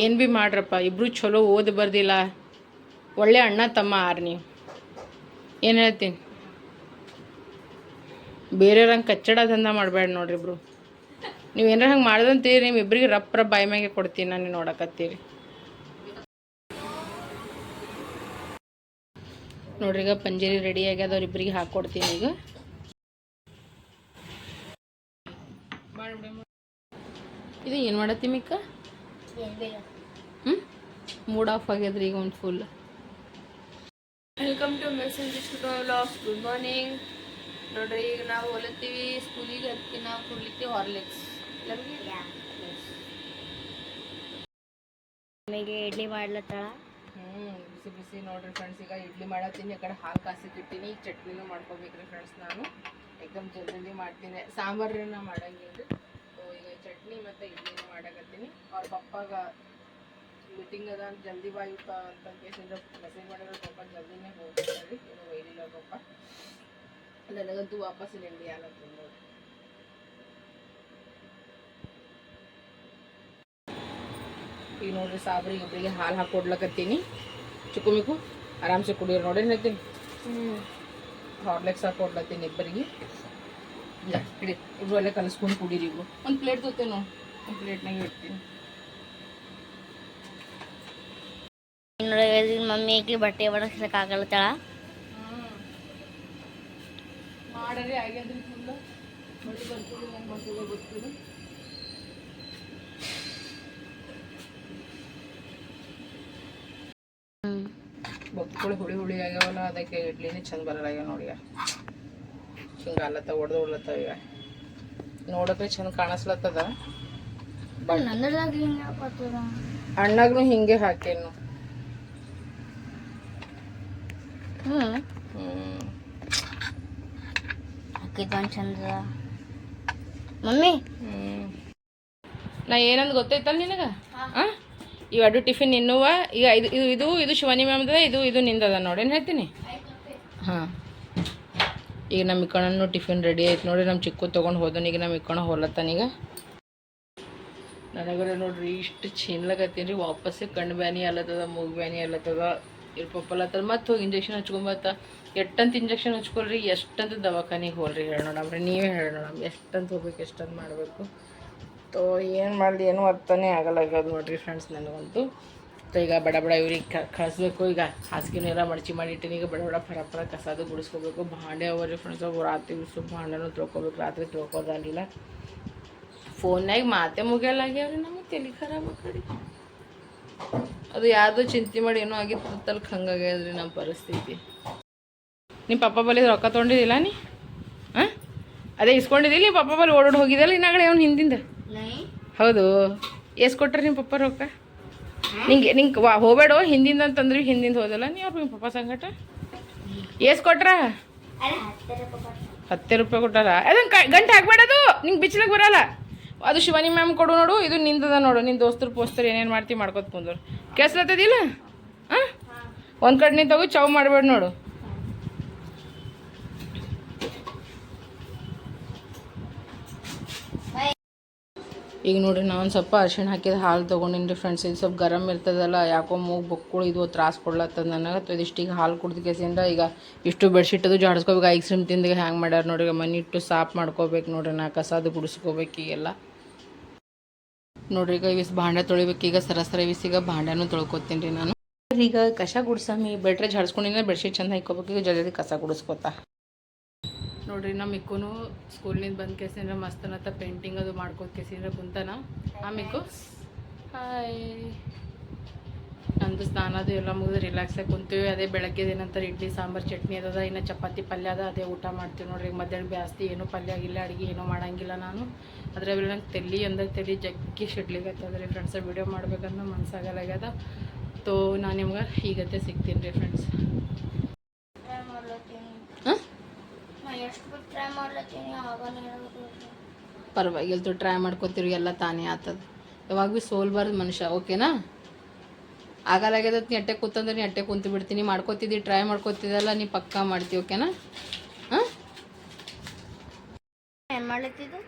ಏನು ಭೀ ಮಾಡ್ರಪ್ಪ ಇಬ್ಬರು ಚಲೋ ಓದಿ ಬರ್ದಿಲ್ಲ. ಒಳ್ಳೆ ಅಣ್ಣ ತಮ್ಮ ಆರು ನೀವು. ಏನು ಹೇಳ್ತೀನಿ? ಬೇರೆಯವ್ರಂಗೆ ಕಚ್ಚಡ ದಂಧ ಮಾಡಬೇಡ ನೋಡ್ರಿ ಇಬ್ರು. ನೀವು ಏನಾರ ಹಂಗೆ ಮಾಡ್ದಂತೀರಿ ನಿಮ್ಮ ಇಬ್ರಿಗೆ ರಪ್ಪ ರಪ್ಪ ಬಾಯಿ ಮ್ಯಾಗೆ ಕೊಡ್ತೀನಿ ನಾನು ನೋಡಕತ್ತೀರಿ. ನೋಡ್ರಿ ಈಗ ಪಂಜರಿ ರೆಡಿ ಆಗ್ಯದ ಅವ್ರಿಬ್ರಿಗೆ ಹಾಕ್ಕೊಡ್ತೀನಿ ಈಗ. ಇದು ಏನು ಮಾಡತ್ತಿ ಹ್ಞೂ ಮೂಡ್ ಆಫ್ ಆಗ್ಯದ್ರಿ ಈಗ ಒಂದು full welcome to message vlogs good morning ನೋಡ್ರಿ ಈಗ ನಾವು ಹೊಲತ್ತೀವಿ ಸ್ಕೂಲಿಗೆ ಹತ್ತಿ ನಾವು ಕುಡ್ಲಿಕ್ಕೆ ಹಾರ್ಲಿಕ್ಸ್ ನಮಗೆ ಇಡ್ಲಿ ಮಾಡ್ಲತ್ತಾಳ. ಹ್ಞೂ ಬಿಸಿ ಬಿಸಿ ನೋಡ್ರಿ ಫ್ರೆಂಡ್ಸ್ ಈಗ ಇಡ್ಲಿ ಮಾಡತ್ತೀನಿ ಆ ಕಡೆ ಹಾಲು ಕಾಸಿ ಇಟ್ಟಿನಿ ಈಗ ಚಟ್ನಿನೂ ಮಾಡ್ಕೋಬೇಕ್ರಿ ಫ್ರೆಂಡ್ಸ್ ನಾನು. ಏಕದಮ್ ಜಲ್ದಿ ಮಾಡ್ತೀನಿ. ಸಾಂಬಾರನ್ನ ಮಾಡಂಗಿಲ್ಲ ಚಟ್ನಿ ಮತ್ತು ಇಡ್ಲಿನೂ ಮಾಡಕತ್ತೀನಿ ಅವ್ರ ಪಪ್ಪಾಗ ಮೀಟಿಂಗ್ ಅದ ಅಂತ ಜಲ್ದಿ ಬಾ ಇಪ್ಪ ಅಂತ ಕೇಸಿಂದ ಮೆಸೇಜ್ ಮಾಡಿದ್ರೆ ಪಪ್ಪ ಜಲ್ದಿನೇ ಹೋಗ್ತಾರೆ ಏನೋ ಒಯ್ಲಿಲ್ಲ ಪಪ್ಪ ನನಗಂತೂ ವಾಪಸ್ ನಿಂಡಿ ಆಗತ್ತೆ ನೋಡಿ ಈಗ ನೋಡ್ರಿ ಸಾಬ್ರಿಗೆ ಇಬ್ಬರಿಗೆ ಹಾಲು ಹಾಕೊಡ್ಲಕತ್ತೀನಿ ಚಿಕ್ಕು ಮಿಕ್ಕು ಆರಾಮ್ಸೆ ಕುಡಿಯೋರು ನೋಡಿ ಹೇಳ್ತೀನಿ ಹಾರ್ಲೆಕ್ಸ್ ಹಾಕೊಡ್ಲತ್ತೀನಿ ಇಬ್ಬರಿಗೆ ಇಲ್ಲ ಹಿಡಿ ಇಬ್ರು ಅಲ್ಲೇ ಕಲಿಸ್ಕೊಂಡು ಕುಡೀರಿ ಇಬ್ರು ಒಂದು ಪ್ಲೇಟ್ ತೊತ್ತೇನೆ ನೋಡಿ ಒಂದು ಪ್ಲೇಟ್ನಾಗ ಇಡ್ತೀನಿ. ನೋಡಿ ಮಮ್ಮಿ ಬಟ್ಟೆ ಆಗಲತ್ತಾಳ ಮಾಡರಿ ಆಗ್ಯದ್ರಿ ಫುಲ್ ಮಳಿ ಬರ್ತದೆ ಹೆಂಗೆ ಬರ್ತದೆ ಗೊತ್ತಿಲ್ಲ ಬೊಕ್ಕಳು ಹುಳಿ ಹುಳಿ ಆಗ್ಯಾವಲ್ಲ ಅದಕ್ಕೆ ಇಡ್ಲಿನೇ ಚಂದ ಬರಲ್ಲ ಆಗ್ಯಾವ ನೋಡಿ ಹಿಂಗೆ ಅಲ್ಲತ್ತ ಹೊಡೆದು ಹೊಡ್ಲತ್ತಾವ ಈಗ. ನೋಡಕ್ಕೆ ಚಂದ ಕಾಣಿಸ್ಲತ್ತದ. ಅಣ್ಣಗ್ನು ಹಿಂಗೆ ಹಾಕೇನು ಹ್ಞೂ ಹಾಕಿದ್ದು ಚಂದ. ಮಮ್ಮಿ. ನಾ ಏನಂದ್ ಗೊತ್ತೈತಲ್ಲ ನಿನಗ? ಆ? ಅಡು ಟಿಫಿನ್ ಇನ್ನುವ ಈಗ ಇದು ಇದು ಇದು ಇದು ಶಿವಾನಿ ಮ್ಯಾಮ್ದ ಇದು ಇದು ನಿಂದದ ನೋಡೇನು ಹೇಳ್ತೀನಿ? ಹಾಂ. ಈಗ ನಮ್ಮ ಇಕ್ಕಣ್ಣನೂ ಟಿಫಿನ್ ರೆಡಿ ಆಯ್ತು ನೋಡಿ ನಮ್ಮ ಚಿಕ್ಕು ತೊಗೊಂಡು ಹೋದನು, ಈಗ ನಮ್ಮ ಇಕ್ಕಣ ಹೊಲತ್ತಾನೀಗ ನನಗರ ನೋಡ್ರಿ ಇಷ್ಟು ಚಿನ್ಲಕತ್ತೀನಿ ರೀ ವಾಪಸ್ಸೇ ಕಣ್ಣು ಬ್ಯಾನಿ ಅಲ್ಲತ್ತದ, ಮೂಗು ಬ್ಯಾನಿ ಅಲ್ಲತ್ತದ ಇರ್ಪಪ್ಪಲ್ಲತ್ತದ ಮತ್ತು ಹೋಗಿ ಇಂಜೆಕ್ಷನ್ ಹಚ್ಕೊಂಬತ್ತ ಎಷ್ಟಂತ ಇಂಜೆಕ್ಷನ್ ಹಚ್ಕೊಳ್ರಿ, ಎಷ್ಟಂತ ದವಾಖಾನಿಗೆ ಹೋಲ್ರಿ ಹೇಳೋಣ ನೀವೇ ಹೇಳೋಣ ಎಷ್ಟಂತ ಹೋಗ್ಬೇಕು, ಎಷ್ಟಂತ ಮಾಡಬೇಕು. ತೋ, ಏನು ಮಾಡಲಿ, ಏನು ಅರ್ಥನೇ ಆಗಲ್ಲಾಗ್ಯದ ನೋಡ್ರಿ ಫ್ರೆಂಡ್ಸ್ ನನಗಂತೂ. ತೋ ಈಗ ಬಡ ಬಡ ಇವ್ರಿಗೆ ಕಳಿಸ್ಬೇಕು. ಈಗ ಹಾಸಿಗೆನೂ ಎಲ್ಲ ಮಡಚಿ ಮಾಡಿಟ್ಟಿನಿ. ಈಗ ಬಡ ಬಡ ಫರ ಪರ ಕಸದು ಗುಡಿಸ್ಕೋಬೇಕು. ಭಾಂಡೆ ಅವ್ರಿ ಫ್ರೆಂಡ್ಸ್ ಅವ್ರು ರಾತ್ರಿ ಬಿಸು ಭಾಂಡೆನೂ ತೊಳ್ಕೊಬೇಕು. ರಾತ್ರಿ ತೊಳ್ಕೋದಾಗಿಲ್ಲ ಫೋನ್ಯಾಗ ಮಾತೆ ಮುಗಿಯಲಾಗ್ಯಾವ್ರಿ ನಮಗೆ ತಲೆ ಖರಾಬ್ ಕಡೆ ಅದು ಯಾರ್ದು ಚಿಂತೆ ಮಾಡಿ ಏನೋ ಆಗಿತ್ತು ತಲ್ಕ್ ಹಂಗಾಗ್ಯದ್ರಿ ನಮ್ಮ ಪರಿಸ್ಥಿತಿ. ನಿಮ್ಮ ಪಪ್ಪ ಬಲ್ಲಿ ರೊಕ್ಕ ತೊಗೊಂಡಿದ್ದಿಲ್ಲ ನೀ? ಹಾಂ ಅದೇ ಇಸ್ಕೊಂಡಿದ್ದಿಲ್ಲ ನಿಮ್ಮ ಪಪ್ಪ ಬಲ್ಲಿ ಓಡೋಡಿ ಹೋಗಿದ್ದಲ್ಲ ಇನ್ನಾಗಡೆ ಅವ್ನು ಹಿಂದಿಂದ? ಹೌದು. ಎಷ್ಟು ಕೊಟ್ಟರೆ ನಿಮ್ಮ ಪಪ್ಪ ರೊಕ್ಕ? ನಿಂಗೆ ನಿಂಗೆ ವಾ, ಹೋಗ್ಬೇಡ? ಹಿಂದಿಂದ ಅಂತಂದ್ರೆ ಹಿಂದಿಂದ ಹೋದಲ್ಲ ನೀವು ನಿಮ್ಮ ಪಪ್ಪ ಸಂಗಟ? ಎಷ್ಟು ಕೊಟ್ರ? ಹತ್ತೇ ರೂಪಾಯಿ ಕೊಟ್ಟಾರ? ಅದನ್ನ ಕ, ಗಂಟೆ ಹಾಕ್ಬೇಡದು ನಿಂಗೆ ಬಿಚ್ಚಲಕ್ಕೆ ಬರಲ್ಲ. ಅದು ಶಿವಾನಿ ಮ್ಯಾಮ್ ಕೊಡು ನೋಡು, ಇದು ನಿಂದದ ನೋಡು. ನಿನ್ನ ದೋಸ್ತರು ಪೋಸ್ತರು ಏನೇನು ಮಾಡ್ತೀವಿ ಮಾಡ್ಕೊತ ಕುಂದ್ರು ಕೆಸ್ರತ್ತದಿಲ್ಲ ಹಾಂ? ಒಂದು ಕಡೆ ನೀನು ತಗೋ ಚೌ ಮಾಡಬೇಡ ನೋಡು. ಈಗ ನೋಡಿರಿ ನಾನು ಸ್ವಲ್ಪ ಅರಿಶಿಣ ಹಾಕಿದ ಹಾಲು ತೊಗೊಂಡಿನಿ ಫ್ರೆಂಡ್ಸ್ ಇದು ಸ್ವಲ್ಪ ಗರಮ್ ಇರ್ತದಲ್ಲ, ಯಾಕೋ ಮೂಗು ಬೊಕ್ಕುಳು ಇದು ತ್ರಾಸ ಕೊಡ್ಲತ್ತದ ನನಗೆ ಅಥವಾ ಇದಿಷ್ಟೀಗ ಹಾಲು ಕುಡ್ದ ಕೇಸಿಂದ ಈಗ ಇಷ್ಟು ಬೆಡ್ಶೀಟ್ ಅದು ಜಾಡಿಸ್ಕೋಬೇಕು. ಐಸ್ ಕ್ರೀಮ್ ತಿಂದ ಹ್ಯಾಂಗೆ ಮಾಡ್ಯಾರ ನೋಡ್ರಿ ಮನೆ ಇಟ್ಟು ಸಾಫ್ ಮಾಡ್ಕೋಬೇಕು ನೋಡಿರಿ, ನಾ ಕಸದು ಗುಡಿಸ್ಕೋಬೇಕು ಈಗೆಲ್ಲ. ನೋಡ್ರಿ ಈಗ ಇವಿಸ್ ಭಾಂಡೆ ತೊಳಿಬೇಕು, ಈಗ ಸರಸರ ಇವಿಸಿಗ ಭಾಂಡೆನೂ ತೊಳ್ಕೊತೀನಿ ರೀ ನಾನು. ಈಗ ಕಸ ಗುಡ್ಸಮಿ, ಬೆಟ್ರೆ ಜಾಡಿಸ್ಕೊಂಡಿನ ಬೆಡ್ಶೀಟ್ ಚಂದ ಹಾಕೋಬೇಕು ಈಗ ಜಲ್ದಿ ಕಸ ಗುಡಿಸ್ಕೊತಾ. ನೋಡ್ರಿ ನಮ್ಮ ಮಿಕ್ಕುನು ಸ್ಕೂಲ್ನಿಂದ ಬಂದ ಕೇಸಿಂದ್ರ ಮಸ್ತನತ್ತ ಪೇಂಟಿಂಗ್ ಅದು ಮಾಡ್ಕೋದ್ ಕೇಸಿಂದ್ರ ಕುಂತಾನ. ಆ ಮಿಕ್ಕು ಹಾಯ್. ನಂದು ಸ್ನಾನ ಅದು ಎಲ್ಲ ಮುಗಿದು ರಿಲ್ಯಾಕ್ಸ್ ಆಗಿ ಕುಂತೀವಿ. ಅದೇ ಬೆಳಗ್ಗೆ ಏನಂತಾರೆ ಇಡ್ಲಿ ಸಾಂಬಾರು ಚಟ್ನಿ ಅದ ಇನ್ನು ಚಪಾತಿ ಪಲ್ಯ ಅದ ಅದೇ ಊಟ ಮಾಡ್ತೀವಿ ನೋಡ್ರಿ. ಈಗ ಮಧ್ಯಾಹ್ನ ಜಾಸ್ತಿ ಏನೂ ಪಲ್ಯ ಆಗಿಲ್ಲ ಅಡುಗೆ ಏನೂ ಮಾಡಂಗಿಲ್ಲ ನಾನು. ಅದ್ರ ಮೇಲೆ ನಂಗೆ ತಲೆ ಅಂದ್ರೆ ತಲೆ ಜಗ್ಗಿ ಶಿಡ್ಲಿಗತ್ತದ ರೀ ಫ್ರೆಂಡ್ಸ್ ವಿಡಿಯೋ ಮಾಡ್ಬೇಕಂದ್ರೆ ಮನ್ಸಾಗಲ್ಲಾಗ್ಯದ ತೋ ನಾನು ನಿಮ್ಗೆ ಈಗತ್ತೆ ಸಿಗ್ತೀನಿ ರೀ ಫ್ರೆಂಡ್ಸ್ ಟ್ರೈ ಮಾಡ್ಲತ್ತೀನಿ ಹಾಂ ನಾ ಎಷ್ಟು ಟ್ರೈ ಮಾಡ್ಲತ್ತೀನಿ ಪರವಾಗಿಲ್ಲ ತು ಟ್ರೈ ಮಾಡ್ಕೋತೀರಿ ಎಲ್ಲ ತಾನೇ ಆತದ. ಯಾವಾಗ ಭೀ ಸೋಲ್ಬಾರ್ದು ಮನುಷ್ಯ ಓಕೆನಾ? ಆಗಲಾಗ್ಯದ ನೀ ಅಟ್ಟೆ ಕೂತಂದ್ರೆ ನೀ ಅಟ್ಟೆ ಕುಂತು ಬಿಡ್ತೀನಿ ಮಾಡ್ಕೋತಿದ್ದಿ ಟ್ರೈ ಮಾಡ್ಕೋತಿದ್ದಲ್ಲ ನೀ ಪಕ್ಕಾ ಮಾಡ್ತೀವಿ ಓಕೆನಾ? ಹಾಂ? ಏನು ಮಾಡ್ಲತ್ತಿದ್ದು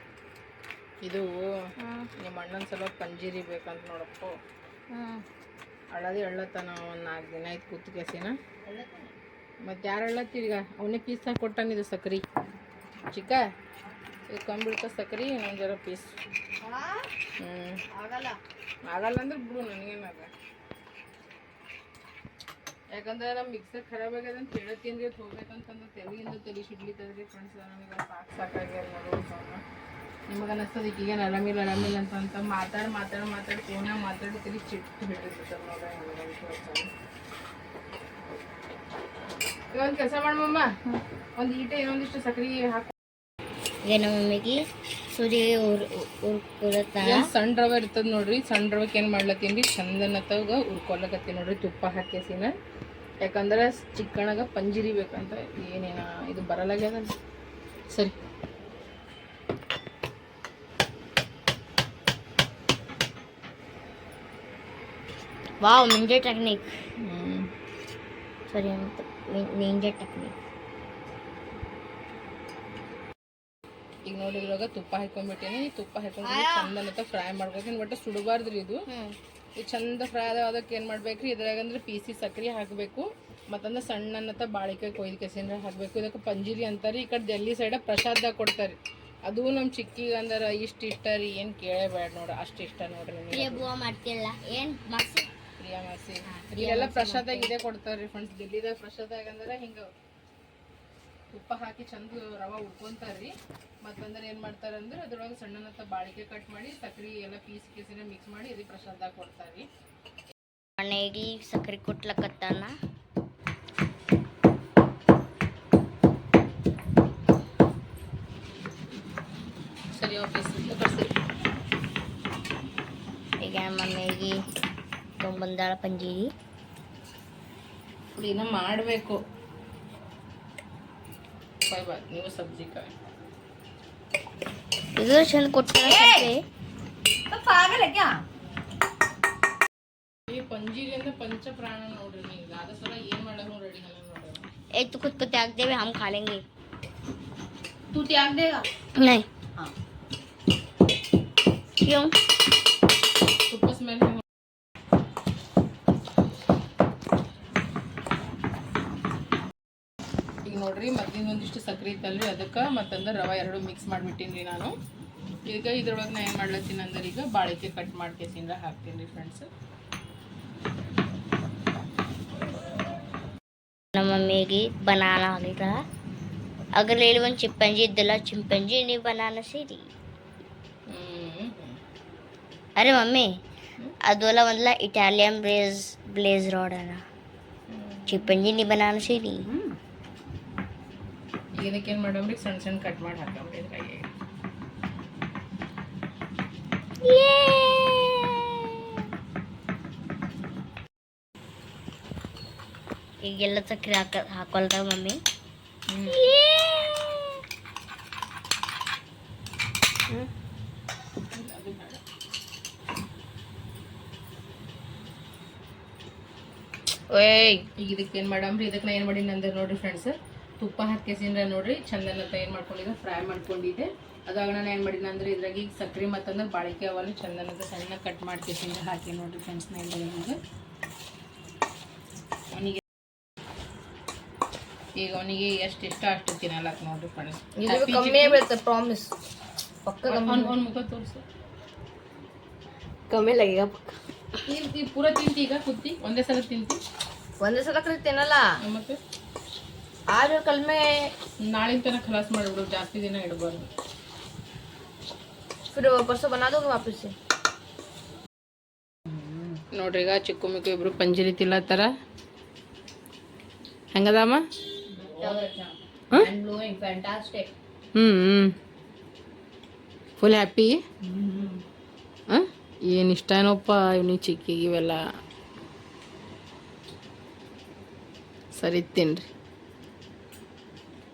ಇದು? ಹ್ಞೂ ನಿಮ್ಮ ಅಣ್ಣನ ಸಲ ಪಂಜೀರಿ ಬೇಕಂತ ನೋಡಪ್ಪ. ಅಳದಿ ಅಳ್ಳತ್ತಾನ ಒಂದು ನಾಲ್ಕು ದಿನ ಆಯ್ತು ಕೂತು ಕೆಸಿನ ಮತ್ತು ಯಾರು ತಿರ್ಗ ಅವನೇ ಪೀಸ್ ಕೊಟ್ಟಾನಿದು ಸಕ್ರಿ. ಚಿಕ್ಕ ಇದು ಕೊಂಬಿಡ್ತ ಸಕ್ರಿ ಇನ್ನೊಂದು ಜರ ಪೀಸ್ ಹ್ಞೂ ಆಗಲ್ಲ. ಆಗಲ್ಲ ಅಂದ್ರೆ ಬಿಡು ನನಗೇನಾಗ ಯಾಕಂದ್ರೆ ನಮ್ಮ ಮಿಕ್ಸರ್ ಖರಾಬ್ ಆಗ್ಯದ ಅಂತ ಹೇಳತ್ತೀನಿ ರೀ ಹೋಗ್ಬೇಕಂತಂದ್ರೆ ತೆಲಿಯಿಂದ ತಲೆ ಸಿಡ್ಲಿತ್ತದ್ರಿ ಫ್ರೆಂಡ್ಸ್ ನನಗೆ ಸಾಕು ಸಾಕಾಗ್ಯದ ನೋಡೋದು ನಿಮಗೆ ಅನ್ನಿಸ್ತದೆ ಈಗೇನು ಆರಾಮಿಲ್ಲ ಆರಾಮಿಲ್ಲ ಅಂತ ಅಂತ ಮಾತಾಡಿ ಮಾತಾಡಿ ಮಾತಾಡಿ ಫೋನಾಗ ಮಾತಾಡಿ ತಲೆ ಚಿಟ್ಟು ಹಿಡಿದಿರ್ತಾರೆ ನೋಡ್ರಿ ಒಂದು ಕೆಲಸ ಮಾಡಮ್ಮ ಒಂದು ಈಟೆ ಇನ್ನೊಂದಿಷ್ಟು ಸಕ್ರೆ ಹಾಕಿ ಈಗ ನಮ್ಮ ಮಮ್ಮಿಗೆ? ಸೂರ್ಯ ಉರ್ ಉರ್ಕೊಳತ್ತ ಏನ್ ಸಣ್ಣ ರವೆ ಇರ್ತದ ನೋಡ್ರಿ. ಸಣ್ಣ ರವೆಗೆ ಏನು ಮಾಡ್ಲತ್ತೀನಿ ಚಂದನ ತಗ ಉರ್ಕೊಳಕತ್ತೀನಿ ನೋಡ್ರಿ. ತುಪ್ಪ ಹಾಕೇಸಿನ ಯಾಕಂದ್ರೆ ಚಿಕ್ಕಣಗ ಪಂಜಿರಿ ಬೇಕಂತ ಏನೇನ ಇದು ಬರಲಾಗ್ಯದ ಸರಿ. ವಾವ್ ನಿಂಜೆ ಟೆಕ್ನಿಕ್ ಹ್ಮ್ ಸರಿ ಅಂತ. ನಿಂಜೆ ಟೆಕ್ನಿಕ್ ಈಗ ನೋಡಿ ತುಪ್ಪ ಹಾಕೊಂಡ್ಬಿಟ್ಟೇನಿ. ತುಪ್ಪ ಹಾಕೊಂಡು ಚಂದನತ್ತ ಫ್ರೈ ಮಾಡ್ಕೊತೀನಿ. ಬಟ್ ಸುಡಬಾರ್ದ್ರಿ ಇದು. ಇದು ಚಂದ ಫ್ರೈ ಆದ ಅದಕ್ಕೆ ಏನು ಮಾಡ್ಬೇಕ್ರಿ? ಇದ್ರಾಗ ಅಂದ್ರೆ ಪೀಸಿ ಸಕ್ರೆ ಹಾಕಬೇಕು. ಮತ್ತಂದ್ರೆ ಸಣ್ಣನತ್ತ ಬಾಳಿಕಾಯಿ ಕೊಯ್ದು ಕೆಸಿನ ಹಾಕಬೇಕು. ಇದಕ್ಕೆ ಪಂಜೀರಿ ಅಂತಾರೆ. ಈ ಕಡೆ ಡೆಲ್ಲಿ ಸೈಡ ಪ್ರಸಾದ ಕೊಡ್ತಾರೆ. ಅದು ನಮ್ಮ ಚಿಕ್ಕಿಗೆ ಅಂದ್ರೆ ಇಷ್ಟ ಇಷ್ಟ ರೀ? ಏನು ಕೇಳಬೇಡ ನೋಡ್ರಿ ಅಷ್ಟು ಇಷ್ಟ ನೋಡ್ರಿ ಮಾಡ್ತಿಲ್ಲ ಏನ್ ಪ್ರಿಯಾ ಮಾಸಿ ಇಲ್ಲೆಲ್ಲ ಪ್ರಸಾದಾಗ ಇದೇ ಕೊಡ್ತಾರೆ ರೀ ಫ್ರೆಂಡ್ಸ್ ದಿಲ್ಲಿದಾಗ ಪ್ರಸಾದಾಗ ಅಂದ್ರೆ ಹಿಂಗೆ ತುಪ್ಪ ಹಾಕಿ ಚಂದ ರವೆ ಉಳ್ಕೊಂತಾರ್ರಿ ಮತ್ತಂದ್ರೆ ಏನು ಮಾಡ್ತಾರೆ ಅಂದ್ರೆ ಅದ್ರೊಳಗೆ ಸಣ್ಣನತ್ತ ಬಾಳಿಕೆ ಕಟ್ ಮಾಡಿ ಸಕ್ರೆ ಎಲ್ಲ ಪೀಸ್ ಕೇಸಿನ ಮಿಕ್ಸ್ ಮಾಡಿ ಇದು ಪ್ರಸಾದ ಕೊಡ್ತಾರ್ರಿ. ಮನೆಗೆ ಸಕ್ರಿ ಕೊಟ್ಲಕತ್ತಾನ? ತೊಗೊಂಬಂದಾಳ ಪಂಜೀರಿ ದಿನ ಮಾಡಬೇಕು ಬಾಯ್ ಬಾಯ್ ನೀವು ಸಬ್ಜಿ ಕಾಯಿ ಇದು ಚಂದ ಕೊಟ್ಟಾಳ ಸಕ್ಕರೆ ಈ ಪಂಜೀರಿ ಅಂದ್ರೆ ಪಂಚ ಪ್ರಾಣ ನೋಡ್ರಿ ನೀವು ಅದ ಸಲ ಏನು ಮಾಡೋದು ರೆಡಿ ಹಂಗ ನೋಡ್ರಿ ए तू खुद को त्याग देवे हम खा लेंगे तू त्याग देगा नहीं हाँ क्यों ನೋಡ್ರಿ ಮದ್ಲಿಂದ ಒಂದಿಷ್ಟು ಸಕ್ರೆ ಇತ್ತಲ್ರಿ ಅದಕ್ಕೆ ಮತ್ತಂದ್ರೆ ರವೆ ಎರಡು ಮಿಕ್ಸ್ ಮಾಡಿಬಿಟ್ಟಿನಿ ನಾನು. ಈಗ ಇದ್ರೊಳಗೆ ನಾ ಏನು ಮಾಡ್ಲತ್ತೀನಿ ಅಂದ್ರೆ ಈಗ ಬಾಳಿಕೆ ಕಟ್ ಮಾಡ್ಕೇಸಿಂದ ಹಾಕ್ತೀನಿ ರೀ ಫ್ರೆಂಡ್ಸ್ ನಮ್ಮ ಮಮ್ಮಿಗೆ ಬನಾನ ಆಗಿದ ಅಗಲೇ ಒಂದು ಚಿಂಪಂಜಿ ಇದ್ದಿಲ್ಲ ಚಿಂಪಂಜಿ ನೀವು ಬನಾನ ಸೇರಿ. ಅರೆ ಮಮ್ಮಿ ಅದೆಲ್ಲ ಒಂದಲ್ಲ ಇಟಾಲಿಯನ್ ಬ್ಲೇಸ್ ಬ್ಲೇಸ್ ರೋಡ್ ಅಲ್ಲ ಚಿಂಪಂಜಿ ನೀ ಬನಾನ ಸೇರಿ. ಇದಕ್ಕೆ ಏನು ಮಾಡಮ್ರಿ ಸಣ್ಣ ಸಣ್ಣ ಕಟ್ ಮಾಡಿ ಹಾಕಮ್ರಿ ಇದ್ರಾಗೆ ಈಗೆಲ್ಲ ಸಕ್ಕರೆ ಹಾಕ ಹಾಕೊಳ್ತಾವ ಮಮ್ಮಿ. ಓಯ್ ಈಗ ಇದಕ್ಕೆ ಏನು ಮಾಡಮ್ರಿ ಇದಕ್ಕೆ ನಾ ಏನು ಮಾಡೀನಿ ಅಂದ್ರೆ ನೋಡಿರಿ ಫ್ರೆಂಡ್ಸ್ ತುಪ್ಪ ಹಾಕಿಸಿಂದ ನೋಡ್ರಿ ಚಂದನ ತಯಾರು ಮಾಡ್ಕೊಂಡಿದ್ದೆ ಫ್ರೈ ಮಾಡ್ಕೊಂಡಿದ್ದೆ ಅದಾಗ ನಾನು ಏನು ಮಾಡಿದ್ದೆ ಅಂದ್ರೆ ಇದ್ರಾಗ ಈಗ ಸಕ್ರೆ ಮತ್ತಂದ್ರೆ ಬಾಳಿಕೆ ಅವಲ್ಲಿ ಚಂದನದ ಸಣ್ಣ ಕಟ್ ಮಾಡ್ಕೇಸಿಂದ ಹಾಕಿ ನೋಡ್ರಿ ಫ್ರೆಂಡ್ಸ್ ನಾ ಏನು ಈಗ ಅವನಿಗೆ ಈಗ ಅವನಿಗೆ ಎಷ್ಟು ಇಷ್ಟ ಅಷ್ಟು ತಿನ್ನಲ್ಲ ನೋಡ್ರಿ ಫ್ರೆಂಡ್ಸ್ ಕಮ್ಮಿ ಬೀಳುತ್ತೆ ಪ್ರಾಮಿಸ್ ಪಕ್ಕ ಅವ್ನ ಮುಖ ತೋರಿಸು. ಕಮ್ಮಿ ಲಗೀಗ ಪಕ್ಕ. ಪೂರ ತಿಂತಿ ಈಗ ಕುತ್ತಿ? ಒಂದೇ ಸಲ ತಿಂತಿ? ಒಂದೇ ಸಲ ಕಡೆ ತಿನ್ನಲ್ಲ. ಮತ್ತೆ? ಆದರೂ ಕಲ್ಮೆ ನಾಳಿನ ತನಕ ಖಲಾಸ್ ಮಾಡಿಬಿಡು ಜಾಸ್ತಿ ದಿನ ಇಡಬಾರ್ದು. ಫಿರ್ ಪರ್ಸೋ ಬನ್ನೋದು ವಾಪಸ್ ನೋಡ್ರಿ ಈಗ ಚಿಕ್ಕು ಮಿಕ್ಕು ಇಬ್ರು ಪಂಜಿರಿ ತಿಲ್ಲತ್ತಾರ ಹೆಂಗದಮ್ಮ? ಹ್ಞೂ ಹ್ಞೂ ಫುಲ್ ಹ್ಯಾಪಿ ಹಾಂ ಏನು ಇಷ್ಟನೋಪ್ಪ ಇವ್ನಿಗೆ ಚಿಕ್ಕಿಗೆ ಇವೆಲ್ಲ? ಸರಿ ತಿನ್ರಿ.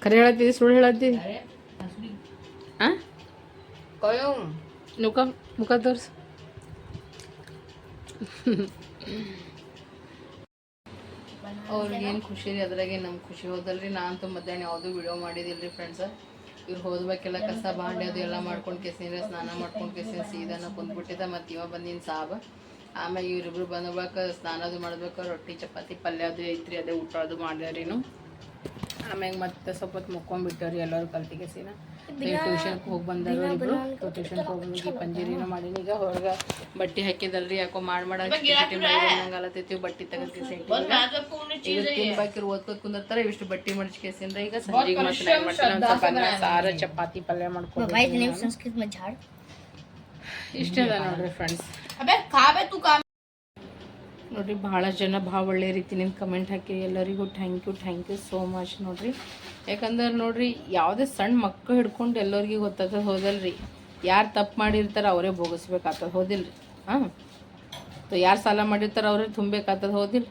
ಖರೆ ಹೇಳತ್ತಿದ್ದಿ ಸುಳ್ಳು ಹೇಳತ್ತಿ? ಹಾಂ ಮುಖ ಮುಖ ತೋರಿಸು. ಅವ್ರಿಗೆ ಏನು ಖುಷಿ ರೀ ಅದ್ರಾಗೆ? ನಮ್ಗೆ ಖುಷಿ ಹೋದಲ್ರಿ. ನಾನು ಅಂತೂ ಮಧ್ಯಾಹ್ನ ಯಾವುದೂ ವಿಡಿಯೋ ಮಾಡಿದಿಲ್ರಿ ಫ್ರೆಂಡ್ಸ ಇವ್ರು ಹೋದ್ಬೇಕೆಲ್ಲ ಕಸ ಬಾಂಡೆ ಅದು ಎಲ್ಲ ಮಾಡ್ಕೊಂಡು ಕೆಸಿನ ಸ್ನಾನ ಮಾಡ್ಕೊಂಡು ಕೆಸಿನ ಸೀದಾನ ಕುಂದ್ಬಿಟ್ಟಿದ್ದ. ಮತ್ತು ಇವ ಬಂದಿನ ಸಾಬ. ಆಮೇಲೆ ಇವ್ರಿಬ್ರು ಬಂದ್ಬೇಕು ಸ್ನಾನ ಅದು ಮಾಡ್ಬೇಕು ರೊಟ್ಟಿ ಚಪಾತಿ ಪಲ್ಯ ಅದು ಐತ್ರಿ ಅದೇ ಊಟ ಅದು ಮಾಡ್ಯಾರೀನು ಆಮ್ಯಾಗ ಮತ್ತೆ ಸ್ವಲ್ಪ ಹೊತ್ತು ಮುಕ್ಕೊಂಡ್ಬಿಟ್ಟವ್ರಿ ಎಲ್ಲರೂ ಕಲ್ತಿಗೆ ಸೀನ ಟ್ಯೂಷನ್ಗೆ ಹೋಗಿ ಬಂದರು ಇಬ್ಬರು ಟ್ಯೂಷನ್ಗೆ ಹೋಗಿ ಪಂಜೀರಿನ ಮಾಡೀನಿ. ಈಗ ಹೊರಗೆ ಬಟ್ಟೆ ಹಾಕಿದಲ್ರಿ ಯಾಕೋ ಮಾಡಿ ಮಾಡಂಗಲತ್ತೈತಿ ಬಟ್ಟೆ ತೆಗೆದ್ಕೇಸಿ ತಿನ್ಬೇಕಿರು ಕುಂದರ್ತಾರ ಇಷ್ಟು ಬಟ್ಟೆ ಮಡಚ್ಕೇಸಿಂದ ಈಗ ಸಂಜೆಗೆ ಮತ್ತೆ ಸಾರ ಚಪಾತಿ ಪಲ್ಯ ಮಾಡ್ಕೊಂಡು ಇಷ್ಟ ಅದ ನೋಡ್ರಿ ಫ್ರೆಂಡ್ಸ್ ನೋಡ್ರಿ ಭಾಳ ಜನ ಭಾಳ ಒಳ್ಳೆ ನಿನ್ನ ಕಮೆಂಟ್ ಹಾಕಿ ಎಲ್ಲರಿಗೂ thank you thank you so much ನೋಡಿರಿ. ಯಾಕಂದ್ರೆ ನೋಡಿರಿ, ಯಾವುದೇ ಸಣ್ಣ ಮಕ್ಕಳು ಹಿಡ್ಕೊಂಡು ಎಲ್ಲರಿಗೂ ಗೊತ್ತಾಗ್ತದೆ, ಹೋದಲ್ರಿ? ಯಾರು ತಪ್ಪು ಮಾಡಿರ್ತಾರೆ ಅವರೇ ಭೋಗಿಸ್ಬೇಕಾಗ್ತದೆ, ಹೋದಿಲ್ರಿ? ಹಾಂ? ಸೊ ಯಾರು ಸಾಲ ಮಾಡಿರ್ತಾರೆ ಅವರೇ ತುಂಬಬೇಕಾಗ್ತದೆ ಹೋದಿಲ್ಲ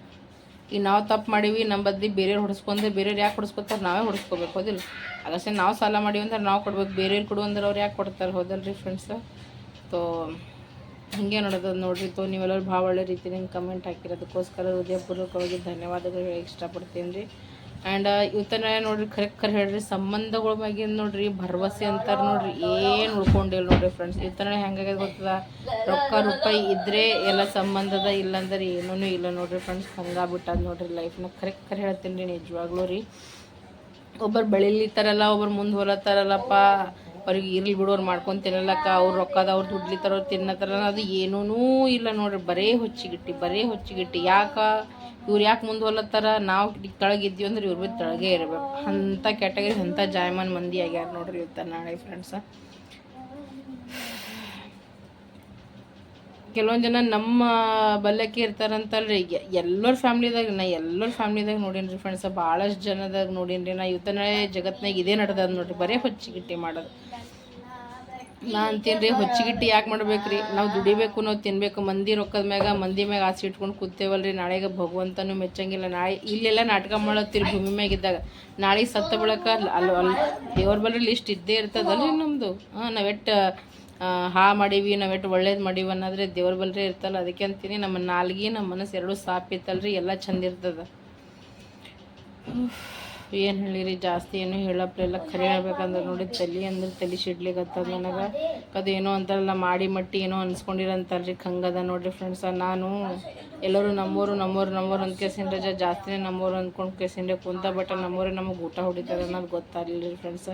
ಈಗ ನಾವು ತಪ್ಪು ಮಾಡೀವಿ ನಮ್ಮ ಬದ್ಲಿ ಬೇರೆಯವ್ರು ಹೊಡಿಸ್ಕೊಂಡ್ರೆ ಬೇರೆಯವ್ರು ಯಾಕೆ ಹೊಡಿಸ್ಕೊತಾರೆ, ನಾವೇ ಹೊಡಿಸ್ಕೋಬೇಕು ಹೋದಿಲ್ಲ ಅದಷ್ಟೇ ನಾವು ಸಾಲ ಮಾಡೀವಿ ಅಂದ್ರೆ ನಾವು ಕೊಡ್ಬೇಕು, ಬೇರೆಯವ್ರು ಕೊಡು ಅಂದ್ರೆ ಅವ್ರು ಯಾಕೆ ಕೊಡ್ತಾರೆ, ಹೋದಲ್ರಿ ಫ್ರೆಂಡ್ಸ್ ತೋ ಹಿಂಗೆ ನೋಡೋದು ನೋಡ್ರಿ ತೋ, ನೀವೆಲ್ಲರೂ ಭಾಳ ಒಳ್ಳೆ ರೀತಿ ನಿಮ್ಗೆ ಕಮೆಂಟ್ ಹಾಕಿರೋದಕ್ಕೋಸ್ಕರ ಹೃದಯಪೂರ್ವಕವಾಗಿ ಧನ್ಯವಾದಗಳು ಹೇಳಕ್ಕೆ ಇಷ್ಟಪಡ್ತೀನಿ ರೀ. ಆ್ಯಂಡ್ ಇವತ್ತನ ನೋಡ್ರಿ ಖರೆ ಖರೆ ಹೇಳ್ರಿ ಸಂಬಂಧಗಳ ಬಗ್ಗೆ ನೋಡ್ರಿ ಭರವಸೆ ಅಂತಾರೆ ನೋಡ್ರಿ ಏನು ಉಳ್ಕೊಂಡಿಲ್ಲ ನೋಡ್ರಿ ಫ್ರೆಂಡ್ಸ್ ಇವತ್ತನ ಹೆಂಗಾಗ್ಯದ ಗೊತ್ತದ? ರೊಕ್ಕ, ರೂಪಾಯಿ ಇದ್ರೆ ಎಲ್ಲ ಸಂಬಂಧದ ಇಲ್ಲಂದ್ರೆ ಏನೂ ಇಲ್ಲ ನೋಡ್ರಿ ಫ್ರೆಂಡ್ಸ್ ಹಂಗಾಗ್ಬಿಟ್ಟದ ನೋಡ್ರಿ ಲೈಫ್ನ ಖರೆ ಖರೆ ಹೇಳ್ತೀನಿ ರೀ ನಿಜವಾಗ್ಲೂ ರೀ. ಒಬ್ಬರು ಬೆಳಿಲಿತ್ತಾರಲ್ಲ, ಒಬ್ಬರು ಮುಂದೆ ಹೊಲತ್ತಾರಲ್ಲಪ್ಪ. ಅವ್ರಿಗೆ ಇರ್ಲಿ ಬಿಡೋರು ಮಾಡ್ಕೊಂಡು ತಿನ್ನಲಕ್ಕ, ಅವ್ರು ರೊಕ್ಕದ ಅವ್ರು ದುಡ್ಲಿತ್ತಾರ ಅವ್ರು ತಿನ್ನತ್ತಾರಲ್ಲ ಅದು ಏನೂ ಇಲ್ಲ ನೋಡ್ರಿ. ಬರೇ ಹೊಚ್ಚಿಗಿಟ್ಟಿ ಬರೇ ಹೊಚ್ಚಿಗಿಟ್ಟಿ. ಯಾಕ? ಇವ್ರು ಯಾಕೆ ಮುಂದೆ ಹೊಲತ್ತಾರ? ನಾವು ಕೆಳಗಿದ್ವಿ ಅಂದ್ರೆ ಇವ್ರ ಬಿದ್ದು ತೆಳಗೆ ಇರಬೇಕು. ಅಂಥ ಕ್ಯಾಟಗರಿ, ಅಂಥ ಜಾಯಮಾನ್ ಮಂದಿ ಆಗ್ಯಾರ ನೋಡ್ರಿ ಇವತ್ತ ನಾಳೆ ಫ್ರೆಂಡ್ಸ ಕೆಲವೊಂದು ಜನ ನಮ್ಮ ಬಲ್ಲಕ್ಕೆ ಇರ್ತಾರಂತಲ್ರಿ. ಎಲ್ಲರ ಫ್ಯಾಮ್ಲಿದಾಗ, ನಾ ಎಲ್ಲರ ಫ್ಯಾಮ್ಲಿದಾಗ ನೋಡೀನಿ ರೀ ಫ್ರೆಂಡ್ಸ್ ಭಾಳಷ್ಟು ಜನದಾಗ ನೋಡೀನಿ ನಾ. ಇವತ್ತ ನಾಳೆ ಜಗತ್ನಾಗ ಇದೇ ನಡೆದ ನೋಡ್ರಿ. ಬರೇ ಹೊಚ್ಚಿಗಿಟ್ಟಿ ಮಾಡೋದು. ನಾ ಅಂತೀನಿ ರೀ ಹೊಚ್ಚಿಗಿಟ್ಟು ಯಾಕೆ ಮಾಡ್ಬೇಕ್ರಿ? ನಾವು ದುಡಿಬೇಕು ನಾವು ತಿನ್ಬೇಕು. ಮಂದಿ ರೊಕ್ಕದ ಮ್ಯಾಗ, ಮಂದಿ ಮ್ಯಾಗ ಆಸೆ ಇಟ್ಕೊಂಡು ಕೂತೇವಲ್ರಿ. ನಾಳೆಗೆ ಭಗವಂತನೂ ಮೆಚ್ಚಂಗಿಲ್ಲ. ನಾಳೆ ಇಲ್ಲೆಲ್ಲ ನಾಟಕ ಮಾಡತ್ತಿರಿ ಭೂಮಿ ಮ್ಯಾಗ ಇದ್ದಾಗ. ನಾಳೆಗೆ ಸತ್ತ ಬಳಕ ಅಲ್ಲಿ ಅಲ್ಲಿ ದೇವ್ರ ಬಲ್ರಿ ಲಿಸ್ಟ್ ಇದ್ದೇ ಇರ್ತದಲ್ರಿ ನಮ್ಮದು ಹಾಂ, ನಾವೆಟ್ಟು ಹಾ ಮಾಡೀವಿ, ನಾವೆಟ್ಟು ಒಳ್ಳೇದು ಮಾಡೀವಿ ಅನ್ನೋದ್ರೆ ದೇವ್ರ ಬಲ್ರಿ ಇರ್ತಲ್ಲ. ಅದಕ್ಕೆ ಅಂತೀನಿ, ನಮ್ಮ ನಾಲ್ಗಿ ನಮ್ಮ ಮನಸ್ಸು ಎರಡೂ ಸಾಪ್ ಇತ್ತಲ್ರಿ, ಎಲ್ಲ ಚಂದ ಇರ್ತದ. ಏನು ಹೇಳಿರಿ? ಜಾಸ್ತಿ ಏನು ಹೇಳಪ್ಲೆಲ್ಲ ಖರೆ ಹೇಳ್ಬೇಕಂದ್ರೆ ನೋಡಿ, ತಲೆ ಅಂದ್ರೆ ತಲೆ ಸಿಡ್ಲಿಗತ್ತದ ನನಗೆ. ಅದೇನೋ ಅಂತಾರಲ್ಲ, ಮಾಡಿ ಮಟ್ಟಿ ಏನೋ ಅನ್ಸ್ಕೊಂಡಿರಂತಾರ್ರಿ ಹಂಗದ ನೋಡಿರಿ ಫ್ರೆಂಡ್ಸ ನಾನು ಎಲ್ಲರೂ ನಮ್ಮೋರು ನಮ್ಮೋರು ನಮ್ಮೋರು ಅಂತ ಜ ಜಾಸ್ತಿನೇ ನಮ್ಮೋರು ಅಂದ್ಕೊಂಡು ಕೇಸಿಂದ್ರೆ ಕುಂತ ಬಟ್ ನಮ್ಮೋರೇ ನಮಗೆ ಊಟ ಹೊಡಿತಾರೆ ಅನ್ನೋದು ಗೊತ್ತಾಗಲಿಲ್ಲ ರೀ ಫ್ರೆಂಡ್ಸ್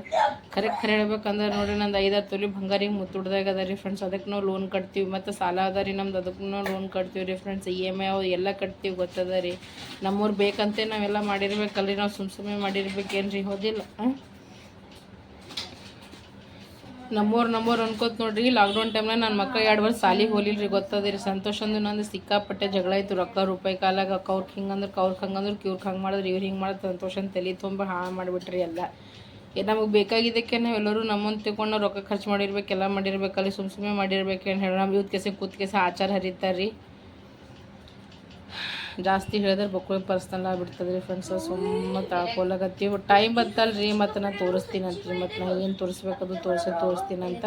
ಖರೆ ಖರೆ ಹೇಳ್ಬೇಕಂದ್ರೆ ನೋಡಿ ನಂದು ಐದಾರು ತೊಲಿ ಬಂಗಾರಿಗೆ ಮುತ್ತುಡ್ದಾಗ ಅದ ರೀ ಫ್ರೆಂಡ್ಸ್ ಅದಕ್ಕೆ ನಾವು ಲೋನ್ ಕಟ್ತೀವಿ. ಮತ್ತು ಸಾಲ ಅದ ರೀ ನಮ್ದು. ಅದಕ್ಕೂ ಲೋನ್ ಕಟ್ತೀವಿ ರೀ ಫ್ರೆಂಡ್ಸ್ ಇ ಎಂ ಐ ಅವು ಎಲ್ಲ ಕಟ್ತೀವಿ ಗೊತ್ತದ ರೀ. ನಮ್ಮವ್ರು ಬೇಕಂತೆ ನಾವೆಲ್ಲ ಮಾಡಿರ್ಬೇಕಲ್ರಿ. ನಾವು ಸುಮ್ಮ ಸುಮ್ಮನೆ ಮಾಡಿರ್ಬೇಕೇನು ರೀ ಹೋದಿಲ್ಲ. ಹಾಂ ನಮ್ಮವ್ರು ನಮ್ಮೋರು ಅನ್ಕೋತ ನೋಡ್ರಿ ಲಾಕ್ಡೌನ್ ಟೈಮ್ನಾಗ ನನ್ನ ಮಕ್ಕಳು ಎರಡು ವರ್ಷ ಸಾಲಿಗೆ ಹೋಲಿಲ್ರಿ ರೀ ಗೊತ್ತದ ರೀ ಸಂತೋಷ ಅಂದ್ರೆ ನಂದು ಸಿಕ್ಕಾಪಟ್ಟೆ ಜಗಳ ಆಯ್ತು, ರೊಕ್ಕ ರೂಪಾಯಿ ಕಾಲಾಗ ಅಂದ್ರೆ ಅವ್ರಿಗೆ ಹಂಗೆ ಅಂದ್ರೆ ಇವ್ರಿಗೆ ಹಂಗೆ ಮಾಡಿದ್ರೆ, ಇವ್ರು ಹಿಂಗೆ ಮಾಡಿದ್ರೆ, ಸಂತೋಷ ಅಂತ ತಲೆ ತುಂಬ ಹಾಳು ಮಾಡಿಬಿಟ್ರಿ ಎಲ್ಲ. ನಮಗೆ ಬೇಕಾಗಿದ್ದಕ್ಕೆ ನಾವೆಲ್ಲರೂ ನಮ್ಮನ್ನು ತಿಳ್ಕೊಂಡು ನಾವು ರೊಕ್ಕ ಖರ್ಚು ಮಾಡಿರ್ಬೇಕು, ಎಲ್ಲ ಮಾಡಿರ್ಬೇಕಲ್ಲಿ ಸುಮ್ಮ ಸುಮ್ಮನೆ ಮಾಡಿರ್ಬೇಕು ಏನು ಹೇಳಿ ನಮ್ಮ ಇವತ್ತು ಕೆಸೆ ಕೂತ್ ಕೆಸೆ ಆಚಾರ ಹರಿತಾರೆ ರೀ ಜಾಸ್ತಿ ಹೇಳಿದ್ರೆ ಬಕ್ಕುಳಿ ಪರ್ಸ್ನಲ್ ಆಗಿಬಿಡ್ತದೆ ರೀ ಫ್ರೆಂಡ್ಸ್ ಸುಮ್ಮನೆ ತಾಳ್ಕೊಲಾಗತ್ತೀವಿ ಟೈಮ್ ಬತ್ತಲ್ರಿ ಮತ್ತು ನಾನು ತೋರಿಸ್ತೀನಿ ರೀ ಮತ್ತು ನಾನು ಏನು ತೋರಿಸ್ಬೇಕದು ತೋರಿಸಿ ತೋರಿಸ್ತೀನಿ ಅಂತ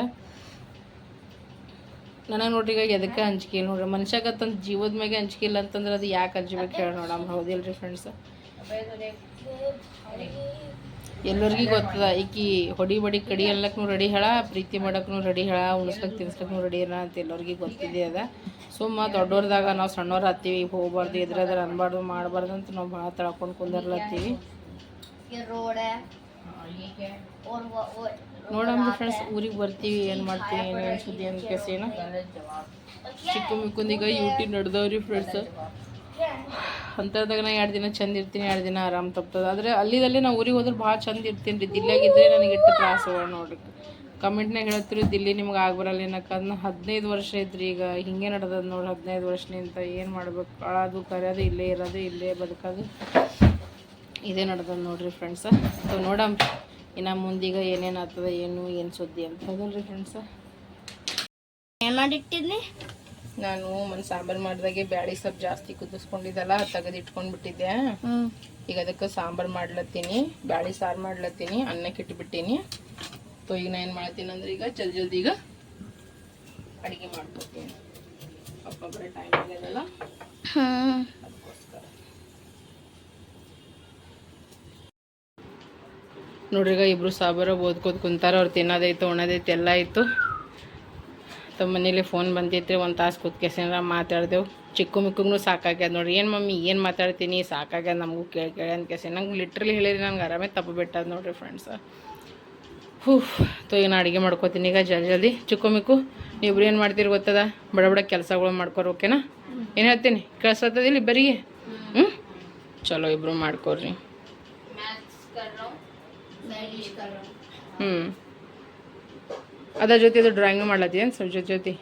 ನನಗೆ ನೋಡ್ರಿ ಈಗ ಎದಕ್ಕೆ ಹಂಚಿಕೆ ನೋಡ್ರಿ ಮನುಷ್ಯಾಗತ್ತಂತ ಜೀವದ ಮ್ಯಾಗೆ ಹಂಚಿಕೆ ಇಲ್ಲ ಅಂತಂದ್ರೆ ಅದು ಯಾಕೆ ಹಂಚ್ಬೇಕು ಹೇಳಿ ನೋಡಮ್ಮ ರೀ ಫ್ರೆಂಡ್ಸ್ ಎಲ್ಲರಿಗೂ ಗೊತ್ತದ, ಈಕಿ ಹೊಡಿ ಬಡಿ ಕಡಿ ಅಲ್ಲಕ್ಕೂ ರೆಡಿ ಹೇಳ, ಪ್ರೀತಿ ಮಾಡೋಕ್ಕೂ ರೆಡಿ ಹೇಳ ಉಣಿಸ್ಲಕ್ಕೆ ತಿನ್ಸ್ಲಕ್ಕೂ ರೆಡಿ ಅಲ್ಲ ಅಂತ ಎಲ್ಲರಿಗೂ ಗೊತ್ತಿದೆ ಅದ. ಸುಮ್ಮ ದೊಡ್ಡವ್ರದಾಗ ನಾವು ಸಣ್ಣವ್ರು ಹತ್ತೀವಿ ಹೋಗ್ಬಾರ್ದು, ಎದ್ರದ್ರ ಅನ್ಬಾರ್ದು, ಮಾಡಬಾರ್ದು ಅಂತ ನಾವು ಭಾಳ ತಳ್ಕೊಂಡು ಕುಂದರ್ಲತ್ತೀವಿ. ನೋಡಮ್ದು ಫ್ರೆಂಡ್ಸ್ ಊರಿಗೆ ಬರ್ತೀವಿ, ಏನು ಮಾಡ್ತೀವಿ, ಏನು ಸುದ್ದಿ ಅಂತ ಕೇಸಿನ ಚಿಕ್ಕ ಮುಕ್ಕಂದೀಗ ಯೂಟ್ಯೂಬ್ ನಡೆದವ್ರಿ ಫ್ರೆಂಡ್ಸ್ ಅಂಥದ್ದಾಗ ನಾ ಎರಡು ದಿನ ಚಂದ ಇರ್ತೀನಿ, ಎರಡು ದಿನ ಆರಾಮ್ ತಪ್ತದೆ. ಆದರೆ ಅಲ್ಲಿದಲ್ಲಿ ನಾವು ಊರಿಗೆ ಹೋದ್ರೆ ಭಾಳ ಚಂದ ಇರ್ತೀನಿ ರೀ. ದಿಲ್ಲಿಯಾಗಿದ್ದರೆ ನನಗೆ ಇಟ್ಟು ತ್ರಾಸ ಅವ ನೋಡ್ರಿ. ಕಮೆಂಟ್ನಾಗ ಹೇಳ್ತೀರಿ ದಿಲ್ಲಿ ನಿಮ್ಗೆ ಆಗ್ಬರಲ್ಲ ಏನಕ್ಕೆ? ಅದನ್ನ ಹದಿನೈದು ವರ್ಷ ಐತ್ರಿ ಈಗ. ಹಿಂಗೆ ನಡೆದದ ನೋಡಿ ಹದಿನೈದು ವರ್ಷನಿಂದ. ಏನು ಮಾಡ್ಬೇಕು? ಅಳೋದು, ಕರೆಯೋದು ಇಲ್ಲೇ ಇರೋದು, ಇಲ್ಲೇ ಬದುಕೋದು. ಇದೇ ನಡ್ದದ ನೋಡ್ರಿ ಫ್ರೆಂಡ್ಸ ಸೊ ನೋಡಮ್ ಇನ್ನು ಮುಂದೀಗ ಏನೇನು ಆಗ್ತದ, ಏನು ಏನು ಸುದ್ದಿ ಅಂತ. ಹೇಳಿ ಫ್ರೆಂಡ್ಸ ಏನ್ ಮಾಡಿಟ್ಟಿದ್ನಿ? ನಾನು ಮನ್ ಸಾಂಬಾರ್ ಮಾಡಿದಾಗೆ ಬ್ಯಾಳಿ ಸ್ವಲ್ಪ ಜಾಸ್ತಿ ಕುದಿಸ್ಕೊಂಡಿದ್ದಲ್ಲ ತೆಗೆದು ಇಟ್ಕೊಂಡು ಬಿಟ್ಟಿದ್ದೆ ಈಗ ಅದಕ್ಕೆ ಸಾಂಬಾರ್ ಮಾಡ್ಲತ್ತೀನಿ ಬ್ಯಾಳಿ ಸಾರ್ ಮಾಡ್ಲತ್ತೀನಿ ಅನ್ನಕ್ಕೆ ಇಟ್ಬಿಟ್ಟೀನಿ. ಸೊ ಈಗ ನಾ ಏನು ಮಾಡ್ತೀನಿ ಅಂದ್ರೆ ಈಗ ಜಲ್ದಿ ಜಲ್ದಿ ಈಗ ಅಡುಗೆ ಮಾಡ್ಕೊತೀನಿ. ಅಪ್ಪ ಬರೋ ಟೈಮ್ ಅದಕ್ಕೋಸ್ಕರ. ನೋಡ್ರಿ ಈಗ ಇಬ್ರು ಸಾಬಾರ ಓದ್ಕೋದ್ ಕುಂತಾರ ಅವ್ರು ತಿನ್ನೋದೈತು ಉಣೋದೈತು ಎಲ್ಲ ಆಯ್ತು ಮತ್ತು ಮನೇಲಿ ಫೋನ್ ಬಂದಿತ್ತು ರೀ ಒಂದು ತಾಸು ಕೂತ್ಕೇಸಿನ ಮಾತಾಡ್ದೆವು. ಚಿಕ್ಕು ಮಿಕ್ಕಗೂ ಸಾಕಾಗ್ಯದ ನೋಡ್ರಿ. ಏನು ಮಮ್ಮಿ ಏನು ಮಾತಾಡ್ತೀನಿ? ಸಾಕಾಗ್ಯದ ನಮಗೂ ಕೇಳಿ ಕೇಳಿ ಅಂತ ನಂಗೆ ಲಿಟ್ರಲಿ ಹೇಳಿರಿ ನಂಗೆ ಆರಾಮೇ ತಪ್ಪು ಬಿಟ್ಟದ ನೋಡ್ರಿ ಫ್ರೆಂಡ್ಸ ಹೂ ತೋ ಈಗ ನಾ ಅಡುಗೆ ಮಾಡ್ಕೋತೀನಿ ಈಗ ಜಲ್ದಿ ಜಲ್ದಿ. ಚಿಕ್ಕು ಮಿಕ್ಕು ನೀವಿಬ್ರು ಏನು ಮಾಡ್ತೀರಿ ಗೊತ್ತದ? ಬಡ ಬಡ ಕೆಲಸಗಳು ಮಾಡ್ಕೋರಿ ಓಕೆನಾ? ಏನು ಹೇಳ್ತೀನಿ? ಕಳ್ಸತ್ತದಿಲಿ ಬರೀ ಹ್ಞೂ ಚಲೋ ಇಬ್ಬರು ಮಾಡ್ಕೋರಿ. ಹ್ಞೂ ಅದ ಜ್ಯೋತಿ ಅದು ಡ್ರಾಯಿಂಗ್ ಮಾಡ್ಲತ್ತೀಯೇನು ಸರ್ ಜ್ಯೋತಿ ಜ್ಯೋತಿ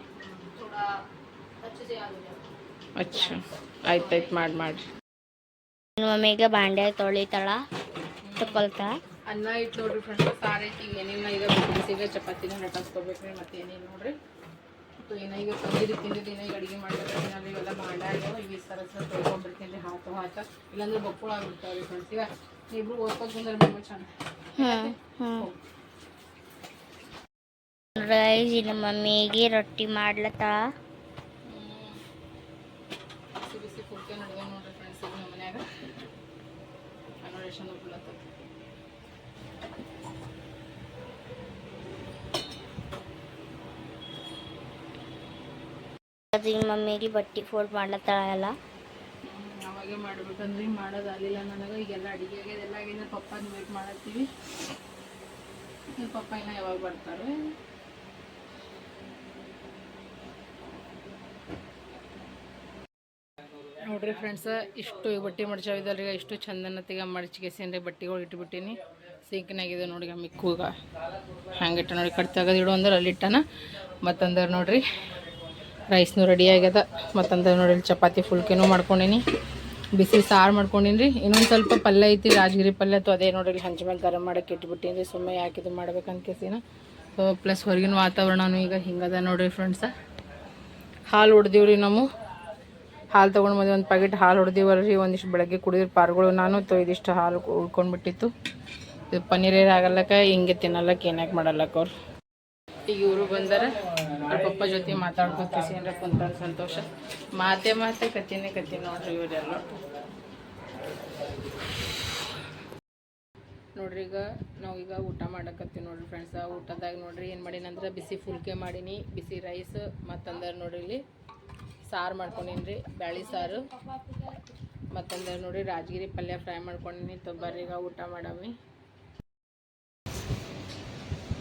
ಅಚ್ಚ ಆಯ್ತು ಆಯ್ತು ಮಾಡಿ ಮಾಡಿ ಮಮ್ಮಿಗೆ ಬಾಂಡೆ ತೊಳಿತಾಳ ತಕೊಳ್ತಾ ಅನ್ನ ಇಟ್ಟು ನೋಡ್ರಿ ಫ್ರೆಂಡ್ಸ್ ಸಾರಿ ಈಗ ಏನಿಲ್ಲ ಈಗ ಬಿಸಿಗೆ ಚಪಾತಿನ ಲಟಾಸ್ಕೋಬೇಕ್ರಿ ಮತ್ತೆ ಏನಿಲ್ಲ ನೋಡ್ರಿ ಸೊ ಏನ ಈಗ ಪನ್ನೀರ್ ತಿಂದಿದ್ದೀನಿ ಈಗ ಅಡುಗೆ ಮಾಡ್ಬೇಕು ನಾವು ಇವೆಲ್ಲ ಬಾಂಡ ಆಗ್ಯಾವ ಈಗ ಸರ ಸರ ತೊಳ್ಕೊಂಡ್ಬಿಡ್ತೀನಿ ಹಾತು ಹಾಕ ಇಲ್ಲಾಂದ್ರೆ ಬಪ್ಪುಳ ಆಗ್ಬಿಡ್ತಾವ್ರಿ ಫ್ರೆಂಡ್ಸ್ ಈಗ ಇಬ್ರು ಓದ್ಕೋತ ಬಂದ್ರೆ ತುಂಬ ಚೆಂದ ರೈಸ್ ಇನ್ನು ಮಮ್ಮಿಗೆ ರೊಟ್ಟಿ ಮಾಡ್ಲತ್ತಾಳ ಬಿಸಿ ಬಿಸಿ ನಡೆದ ನೋಡ್ರಿ ಫ್ರೆಂಡ್ಸ್ ನಮ್ಮ ಮನ್ಯಾಗ. ಅದು ಮಮ್ಮಿಗೆ ಬಟ್ಟೆ ಫೋಲ್ಡ್ ಮಾಡ್ಲತ್ತಾಳ ಎಲ್ಲ. ಅವಾಗೆ ಮಾಡ್ಬೇಕಂದ್ರೆ ಮಾಡೋದು ಆಗಲಿಲ್ಲ ನನಗೆ. ಈಗೆಲ್ಲ ಅಡುಗೆ ಆಗ್ಯದೆಲ್ಲ ಪಪ್ಪನ ಪಪ್ಪ ವೇಟ್ ಮಾಡತ್ತೀವಿ ಪಪ್ಪ ಇನ್ನ ಯಾವಾಗ ಬರ್ತಾರೆ ನೋಡ್ರಿ ಫ್ರೆಂಡ್ಸ್ ಇಷ್ಟು ಬಟ್ಟೆ ಮಡ್ಚಾವಿದಲ್ರಿ, ಇಷ್ಟು ಚಂದನ ತೆಗ ಮಡ್ಚಿಗೆಸೇನ್ರಿ, ಬಟ್ಟೆಗಳು ಇಟ್ಬಿಟ್ಟಿನಿ. ಸಿಂಕ್ನಾಗಿದೆ ನೋಡಿ ಮಿಕ್ಕೂಗ ಹಂಗಿಟ್ಟ ನೋಡಿ, ಕಟ್ ತೆಗೆದು ಇಡು ಅಂದ್ರೆ ಅಲ್ಲಿ ಇಟ್ಟನ. ಮತ್ತಂದ್ರೆ ನೋಡ್ರಿ ರೈಸ್ನೂ ರೆಡಿ ಆಗ್ಯದ. ಮತ್ತಂದ್ರೆ ನೋಡಿ ಚಪಾತಿ ಫುಲ್ಕೆನೂ ಮಾಡ್ಕೊಂಡಿನಿ. ಬಿಸಿ ಸಾರು ಮಾಡ್ಕೊಂಡಿನಿ ರೀ ಇನ್ನೊಂದು ಸ್ವಲ್ಪ ಪಲ್ಯ ಐತಿ, ರಾಜಗಿರಿ ಪಲ್ಯ. ಅಥವಾ ಅದೇ ನೋಡಿ ಇಲ್ಲಿ ಹಂಚ ಮೇಲೆ ಗರಂ ಮಾಡಕ್ಕೆ ಇಟ್ಬಿಟ್ಟಿನಿ ರೀ ಸುಮ್ಮನೆ ಯಾಕೆ ಇದು ಮಾಡ್ಬೇಕಂತ ಕೇಸಿನ. ಸೊ ಪ್ಲಸ್ ಹೊರಗಿನ ವಾತಾವರಣನೂ ಈಗ ಹಿಂಗದ ನೋಡ್ರಿ ಫ್ರೆಂಡ್ಸ ಹಾಲು ಹೊಡ್ದೀವ್ರಿ ನಾವು ಹಾಲು ತೊಗೊಂಡು ಬಂದು ಒಂದು ಪ್ಯಾಕೆಟ್ ಹಾಲು ಹೊಡೆದಿವಲ್ರಿ, ಒಂದಿಷ್ಟು ಬೆಳಗ್ಗೆ ಕುಡಿದ್ರೆ ಪಾರ್ಗಳು. ನಾನು ತೊ ಇದಿಷ್ಟು ಹಾಲು ಉಳ್ಕೊಂಡ್ಬಿಟ್ಟಿತ್ತು. ಇದು ಪನ್ನೀರೇ ಆಗಲ್ಲಕ್ಕ, ಹಿಂಗೆ ತಿನ್ನಲ್ಲ ಏನಾಕೆ ಮಾಡಲ್ಲಕ್ಕ ಅವ್ರು. ಈಗ ಇವರು ಬಂದಾರ, ಅವ್ರ ಪಪ್ಪ ಜೊತೆ ಮಾತಾಡ್ಕೊತ ಏನಾರ ಕುಂತ ಸಂತೋಷ. ಮಾತೇ ಮಾತೆ ಕತ್ತಿನೇ ಕತ್ತಿ ನೋಡ್ರಿ ಇವರೆಲ್ಲ. ನೋಡ್ರಿ ಈಗ, ನಾವು ಈಗ ಊಟ ಮಾಡಕತ್ತೀವಿ ನೋಡ್ರಿ ಫ್ರೆಂಡ್ಸ್ ಊಟದಾಗ ನೋಡ್ರಿ ಏನು ಮಾಡೀನಂದ್ರೆ ಬಿಸಿ ಫುಲ್ಕೆ ಮಾಡೀನಿ, ಬಿಸಿ ರೈಸ್ ಮತ್ತಂದ್ರೆ ನೋಡ್ರಿ ಇಲ್ಲಿ. ಸಾರು ಮಾಡ್ಕೊಂಡಿನಿ ಬ್ಯಾಳಿ ಸಾರು. ಮತ್ತೊಂದು ನೋಡಿ ರಾಜಗಿರಿ ಪಲ್ಯ ಫ್ರೈ ಮಾಡ್ಕೊಂಡಿನಿ ಈಗ ಊಟ ಮಾಡಮ್ಮಿ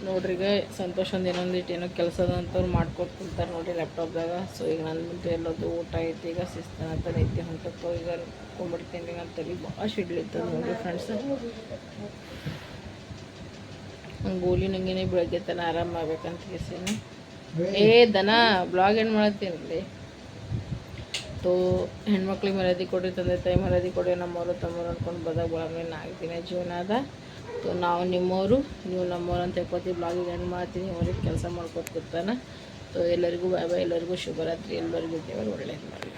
ನೋಡ್ರಿ ಈಗ ಸಂತೋಷ ಒಂದು ಇನ್ನೊಂದಿಟ್ಟು ಏನೋ ಕೆಲಸ ಅಂತವ್ರು ಮಾಡ್ಕೊಟ್ಟು ಕುಂತಾರೆ ನೋಡ್ರಿ ಲ್ಯಾಪ್ಟಾಪ್ದಾಗ ಸೊ ಈಗ ನನ್ನ ಮುಂದೆ ಎಲ್ಲದು ಊಟ ಐತಿ, ಈಗ ಶಿಸ್ತನ ಐತಿ ಅಂತ ಈಗ ನನ್ನ ತಲೆ ಭಾಳ ಶಿಡ್ಲಿತ್ತದ ನೋಡಿ ಫ್ರೆಂಡ್ಸ್ ಗೋಲಿ ನಂಗೇನೆ ಬೆಳಗ್ಗೆ ತನ ಆರಾಮ ಆಗ್ಬೇಕಂತ ಕೇಸಿನ. ಏ ದನ ಬ್ಲಾಗ್ ಏನು ಮಾಡತ್ತೀನಿ ರೀ ತೋ ಹೆಣ್ಮಕ್ಳಿಗೆ ಮರ್ಯಾದೆ ಕೊಡಿ, ತಂದೆ ತಾಯಿ ಮರ್ಯಾದೆ ಕೊಡಿ, ನಮ್ಮವರು ತಮ್ಮವ್ರು ಅನ್ಕೊಂಡು ಬದಾಗ ಒಳಗೆ ನಾಲ್ಕು ದಿನ ಜೀವನ ಅದ ತೋ ನಾವು ನಿಮ್ಮವರು, ನೀವು ನಮ್ಮವ್ರು ಅಂತ ಹೇಳ್ಕೊತೀವಿ, ಬ್ಲಾಗಿಗೆ ಹೆಣ್ಣು ಮಾಡ್ತೀನಿ ಅವ್ರಿಗೆ ಕೆಲಸ ಮಾಡ್ಕೊತ ಕೂತಾನೆ ತೋ ಎಲ್ಲರಿಗೂ ಬಾಯ್ ಬಾಯ್, ಎಲ್ಲರಿಗೂ ಶುಭರಾತ್ರಿ, ಎಲ್ಲರಿಗೂ ದೇವರು ಒಳ್ಳೇದು ಮಾಡಲಿ.